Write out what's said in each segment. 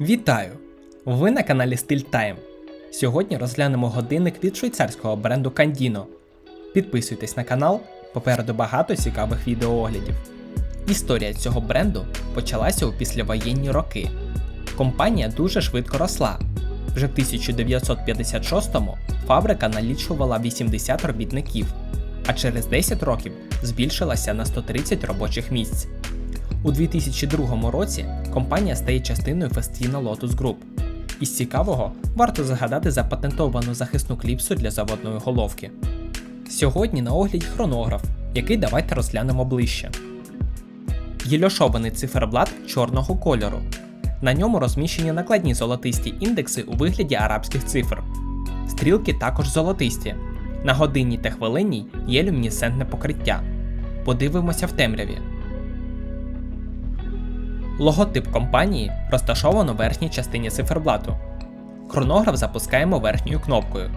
Вітаю! Ви на каналі Стиль Time. Сьогодні розглянемо годинник від швейцарського бренду Candino. Підписуйтесь на канал, попереду багато цікавих відеооглядів. Історія цього бренду почалася у післявоєнні роки. Компанія дуже швидко росла. Вже в 1956-му фабрика налічувала 80 робітників, а через 10 років збільшилася на 130 робочих місць. У 2002 році компанія стає частиною Festina Lotus Group. Із цікавого варто згадати запатентовану захисну кліпсу для заводної головки. Сьогодні на огляді хронограф, який давайте розглянемо ближче. Єльошований циферблат чорного кольору. На ньому розміщені накладні золотисті індекси у вигляді арабських цифр. Стрілки також золотисті. На годинній та хвилинній є люмінесцентне покриття. Подивимося в темряві. Логотип компанії розташовано в верхній частині циферблату. Хронограф запускаємо верхньою кнопкою.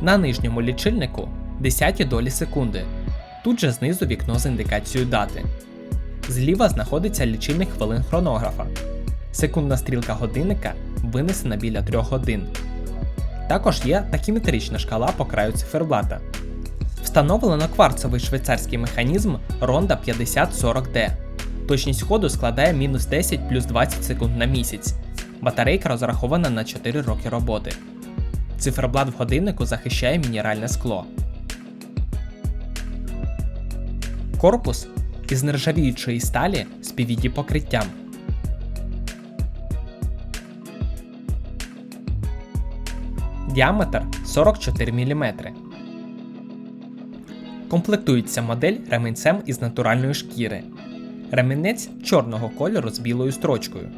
На нижньому лічильнику десяті долі секунди. Тут же знизу вікно з індикацією дати. Зліва знаходиться лічильник хвилин хронографа. Секундна стрілка годинника винесена біля 3 годин. Також є тахіметрична шкала по краю циферблата. Встановлено кварцовий швейцарський механізм Ronda 5040D. Точність ходу складає мінус 10 плюс 20 секунд на місяць. Батарейка розрахована на 4 роки роботи. Циферблат в годиннику захищає мінеральне скло. Корпус із нержавіючої сталі з PVD покриттям. Діаметр 44 мм. Комплектується модель ремінцем із натуральної шкіри. Ремінець чорного кольору з білою строчкою.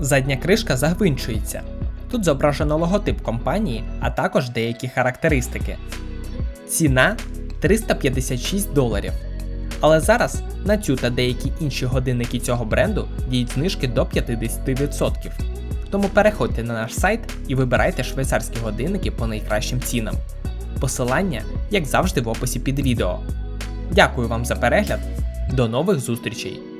Задня кришка загвинчується. Тут зображено логотип компанії, а також деякі характеристики. Ціна 356 доларів. Але зараз на цю та деякі інші годинники цього бренду діють знижки до 50%. Тому переходьте на наш сайт і вибирайте швейцарські годинники по найкращим цінам. Посилання, як завжди, в описі під відео. Дякую вам за перегляд. До нових зустрічей!